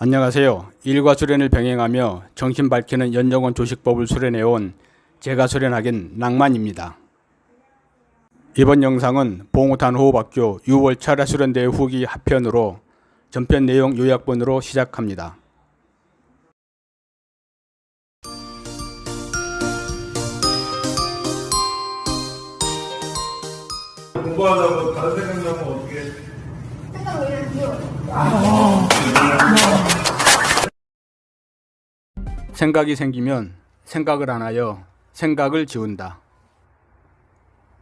안녕하세요. 일과 수련을 병행하며 정신 밝히는 연정원 조식법을 수련해온 제가 수련하긴 낭만입니다. 이번 영상은 봉우탄 호흡학교 6월 철야 수련대회 후기 하편으로 전편 내용 요약본으로 시작합니다. 공부하다가 다른 생각 나면 어떻게 해? 생각이 생기면 생각을 안 하여 생각을 지운다.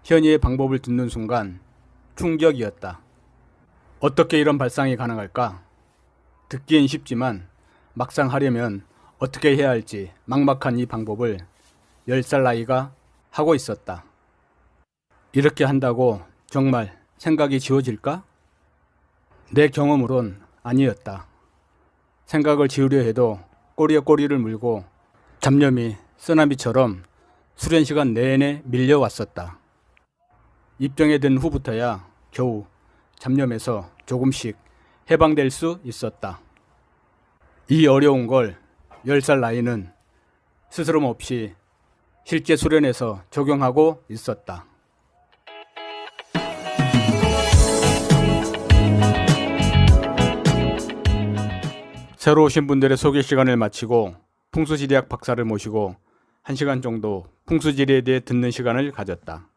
현이의 방법을 듣는 순간 충격이었다. 어떻게 이런 발상이 가능할까? 듣기엔 쉽지만 막상 하려면 어떻게 해야 할지 막막한 이 방법을 10살 나이가 하고 있었다. 이렇게 한다고 정말 생각이 지워질까? 내 경험으론 아니었다. 생각을 지우려 해도 꼬리에 꼬리를 물고 잡념이 쓰나미처럼 수련 시간 내내 밀려왔었다. 입정에 든 후부터야 겨우 잡념에서 조금씩 해방될 수 있었다. 이 어려운 걸 10살 나이는 스스럼 없이 실제 수련에서 적용하고 있었다. 새로 오신 분들의 소개 시간을 마치고 풍수지리학 박사를 모시고 1시간 정도 풍수지리에 대해 듣는 시간을 가졌다.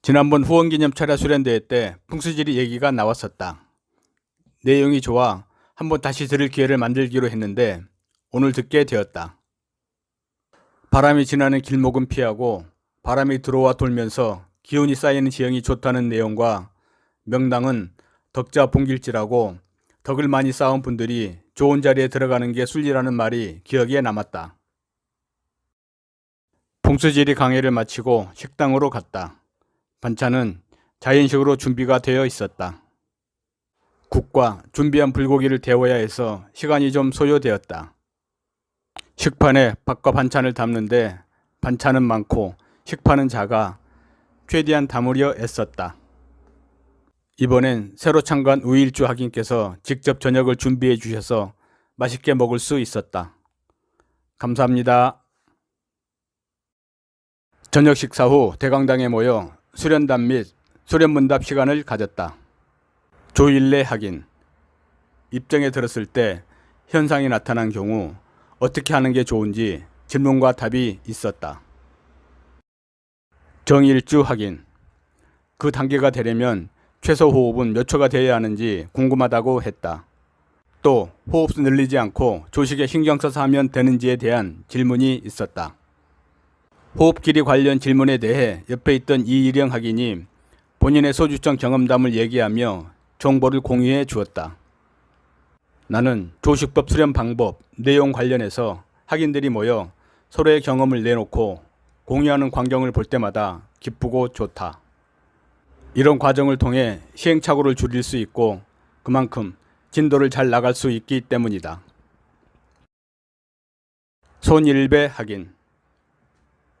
지난번 후원기념 철야 수련대회 때 풍수지리 얘기가 나왔었다. 내용이 좋아 한번 다시 들을 기회를 만들기로 했는데 오늘 듣게 되었다. 바람이 지나는 길목은 피하고 바람이 들어와 돌면서 기운이 쌓이는 지형이 좋다는 내용과 명당은 덕자 봉길지라고 덕을 많이 쌓은 분들이 좋은 자리에 들어가는 게 순리라는 말이 기억에 남았다. 풍수지리 강의를 마치고 식당으로 갔다. 반찬은 자연식으로 준비가 되어 있었다. 국과 준비한 불고기를 데워야 해서 시간이 좀 소요되었다. 식판에 밥과 반찬을 담는데 반찬은 많고 식판은 작아 최대한 담으려 애썼다. 이번엔 새로 참가한 우일주 학인께서 직접 저녁을 준비해 주셔서 맛있게 먹을 수 있었다. 감사합니다. 저녁 식사 후 대강당에 모여 수련담 및 수련문답 시간을 가졌다. 조일래 학인. 입정에 들었을 때 현상이 나타난 경우 어떻게 하는 게 좋은지 질문과 답이 있었다. 정일주 학인. 그 단계가 되려면 최소 호흡은 몇 초가 되어야 하는지 궁금하다고 했다. 또 호흡 수 늘리지 않고 조식에 신경 써서 하면 되는지에 대한 질문이 있었다. 호흡 길이 관련 질문에 대해 옆에 있던 이일영 학인이 본인의 소주청 경험담을 얘기하며 정보를 공유해 주었다. 나는 조식법 수련 방법, 내용 관련해서 학인들이 모여 서로의 경험을 내놓고 공유하는 광경을 볼 때마다 기쁘고 좋다. 이런 과정을 통해 시행착오를 줄일 수 있고 그만큼 진도를 잘 나갈 수 있기 때문이다. 손일배 확인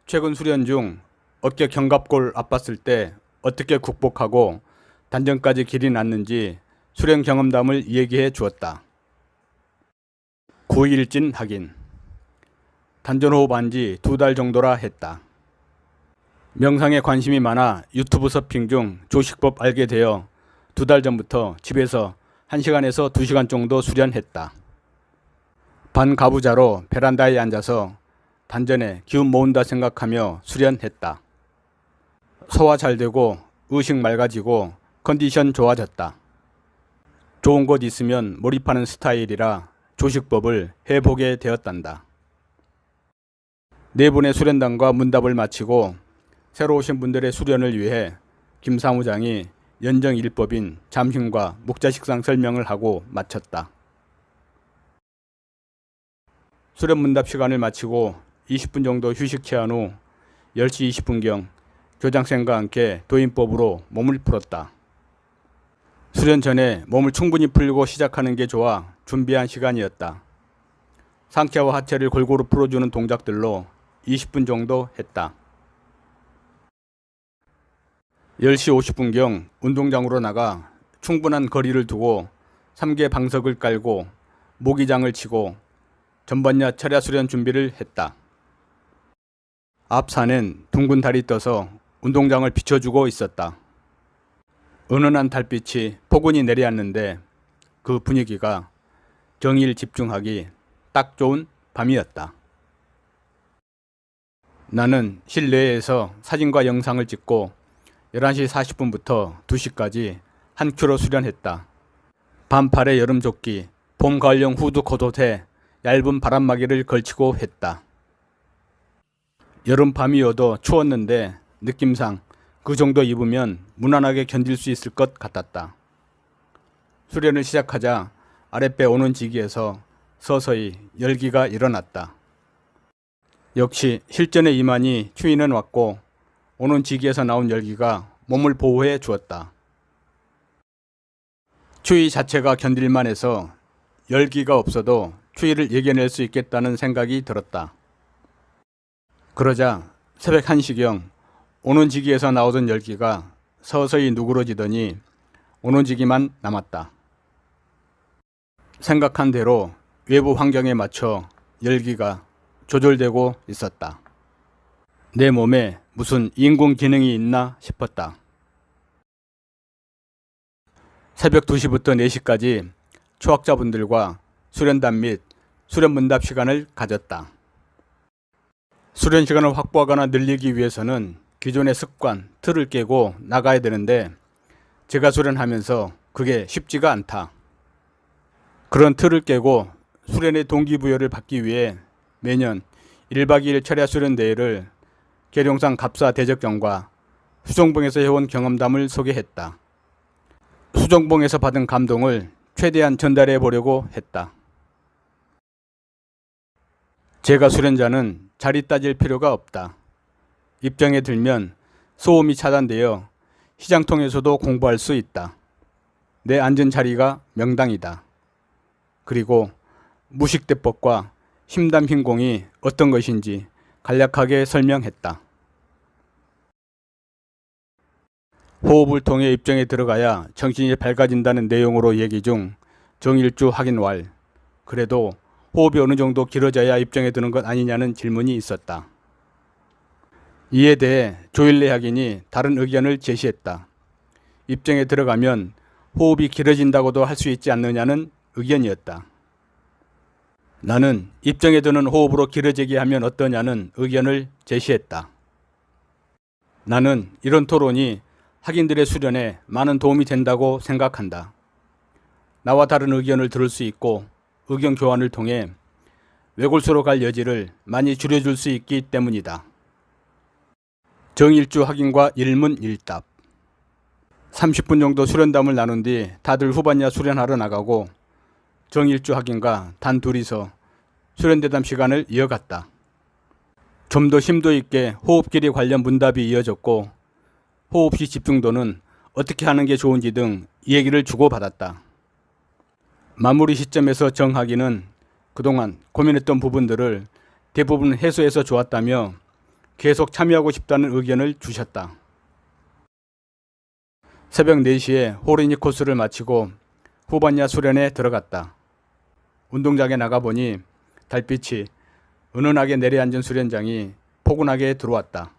최근 수련 중 어깨 견갑골 아팠을 때 어떻게 극복하고 단전까지 길이 났는지 수련 경험담을 얘기해 주었다. 9일진 확인 단전호흡 한 지 두 달 정도라 했다. 명상에 관심이 많아 유튜브 서핑 중 조식법 알게 되어 두 달 전부터 집에서 1시간에서 2시간 정도 수련했다. 반가부자로 베란다에 앉아서 단전에 기운 모은다 생각하며 수련했다. 소화 잘 되고 의식 맑아지고 컨디션 좋아졌다. 좋은 곳 있으면 몰입하는 스타일이라 조식법을 해보게 되었단다. 네 분의 수련단과 문답을 마치고 새로 오신 분들의 수련을 위해 김 사무장이 연정 일법인 잠심과 목자식상 설명을 하고 마쳤다. 수련 문답 시간을 마치고 20분 정도 휴식 취한 후 10시 20분경 교장선생과 함께 도인법으로 몸을 풀었다. 수련 전에 몸을 충분히 풀고 시작하는 게 좋아 준비한 시간이었다. 상체와 하체를 골고루 풀어주는 동작들로 20분 정도 했다. 10시 50분경 운동장으로 나가 충분한 거리를 두고 삼계 방석을 깔고 모기장을 치고 전반야 철야 수련 준비를 했다. 앞 산엔 둥근 달이 떠서 운동장을 비춰주고 있었다. 은은한 달빛이 포근히 내려앉는데 그 분위기가 정의를 집중하기 딱 좋은 밤이었다. 나는 실내에서 사진과 영상을 찍고 11시 40분부터 2시까지 한 큐로 수련했다. 반팔에 여름 조끼, 봄 가을용 후드 겉옷에 얇은 바람막이를 걸치고 했다. 여름 밤이어도 추웠는데 느낌상 그 정도 입으면 무난하게 견딜 수 있을 것 같았다. 수련을 시작하자 아랫배 오는 지기에서 서서히 열기가 일어났다. 역시 실전의 이만희 추위는 왔고 오는 지기에서 나온 열기가 몸을 보호해 주었다. 추위 자체가 견딜만 해서 열기가 없어도 추위를 이겨낼 수 있겠다는 생각이 들었다. 그러자 새벽 1시경 오는 지기에서 나오던 열기가 서서히 누그러지더니 오는 지기만 남았다. 생각한 대로 외부 환경에 맞춰 열기가 조절되고 있었다. 내 몸에 무슨 인공 기능이 있나 싶었다. 새벽 2시부터 4시까지 초학자분들과 수련단 및 수련 문답 시간을 가졌다. 수련 시간을 확보하거나 늘리기 위해서는 기존의 습관, 틀을 깨고 나가야 되는데 제가 수련하면서 그게 쉽지가 않다. 그런 틀을 깨고 수련의 동기부여를 받기 위해 매년 1박 2일 철야 수련 대회를 계룡산 갑사 대적경과 수정봉에서 해온 경험담을 소개했다. 수정봉에서 받은 감동을 최대한 전달해 보려고 했다. 제가 수련자는 자리 따질 필요가 없다. 입장에 들면 소음이 차단되어 시장통에서도 공부할 수 있다. 내 앉은 자리가 명당이다. 그리고 무식대법과 힘담흰공이 어떤 것인지 간략하게 설명했다. 호흡을 통해 입정에 들어가야 정신이 밝아진다는 내용으로 얘기 중 정일주 확인 왈. 그래도 호흡이 어느 정도 길어져야 입정에 드는 것 아니냐는 질문이 있었다. 이에 대해 조일래 학인이 다른 의견을 제시했다. 입정에 들어가면 호흡이 길어진다고도 할 수 있지 않느냐는 의견이었다. 나는 입정에 드는 호흡으로 길어지게 하면 어떠냐는 의견을 제시했다. 나는 이런 토론이 학인들의 수련에 많은 도움이 된다고 생각한다. 나와 다른 의견을 들을 수 있고 의견 교환을 통해 외골수로 갈 여지를 많이 줄여줄 수 있기 때문이다. 정일주 확인과 일문일답 30분 정도 수련담을 나눈 뒤 다들 후반야 수련하러 나가고 정일주 확인과 단 둘이서 수련대담 시간을 이어갔다. 좀 더 심도 있게 호흡길이 관련 문답이 이어졌고 호흡시 집중도는 어떻게 하는 게 좋은지 등 얘기를 주고받았다. 마무리 시점에서 정학이는 그동안 고민했던 부분들을 대부분 해소해서 좋았다며 계속 참여하고 싶다는 의견을 주셨다. 새벽 4시에 호리니 코스를 마치고 후반야 수련에 들어갔다. 운동장에 나가보니 달빛이 은은하게 내려앉은 수련장이 포근하게 들어왔다.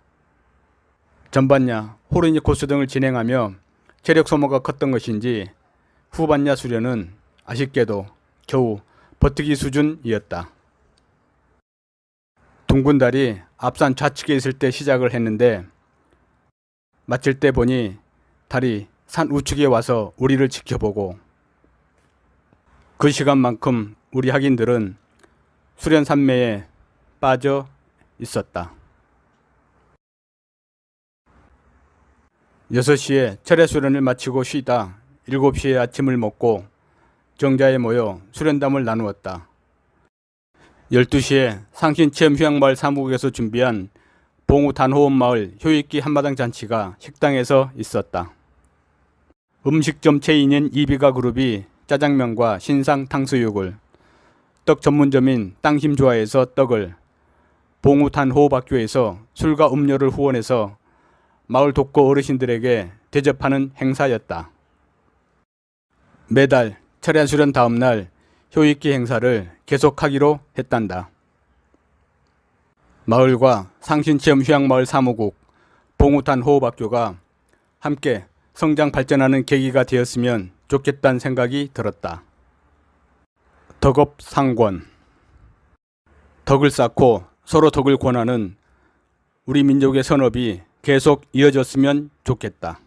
전반야, 호르니 코스 등을 진행하며 체력 소모가 컸던 것인지 후반야 수련은 아쉽게도 겨우 버티기 수준이었다. 둥근 달이 앞산 좌측에 있을 때 시작을 했는데 마칠 때 보니 달이 산 우측에 와서 우리를 지켜보고 그 시간만큼 우리 학인들은 수련 산매에 빠져 있었다. 6시에 철야 수련을 마치고 쉬다 7시에 아침을 먹고 정자에 모여 수련담을 나누었다. 12시에 상신체험 휴양마을 사무국에서 준비한 봉우 단호원마을 효익기 한마당 잔치가 식당에서 있었다. 음식점 체인인 이비가 그룹이 짜장면과 신상 탕수육을 떡 전문점인 땅심조화에서 떡을 봉우탄 호흡학교에서 술과 음료를 후원해서 마을 독거 어르신들에게 대접하는 행사였다. 매달 철야 수련 다음 날 효익기 행사를 계속하기로 했단다. 마을과 상신체험 휴양마을 사무국, 봉우탄 호흡학교가 함께 성장 발전하는 계기가 되었으면 좋겠다는 생각이 들었다. 덕업 상권 덕을 쌓고 서로 덕을 권하는 우리 민족의 선업이 계속 이어졌으면 좋겠다.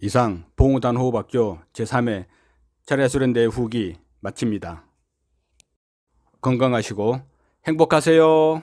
이상 봉우단 호흡학교 제3회 차례수련대 후기 마칩니다. 건강하시고 행복하세요.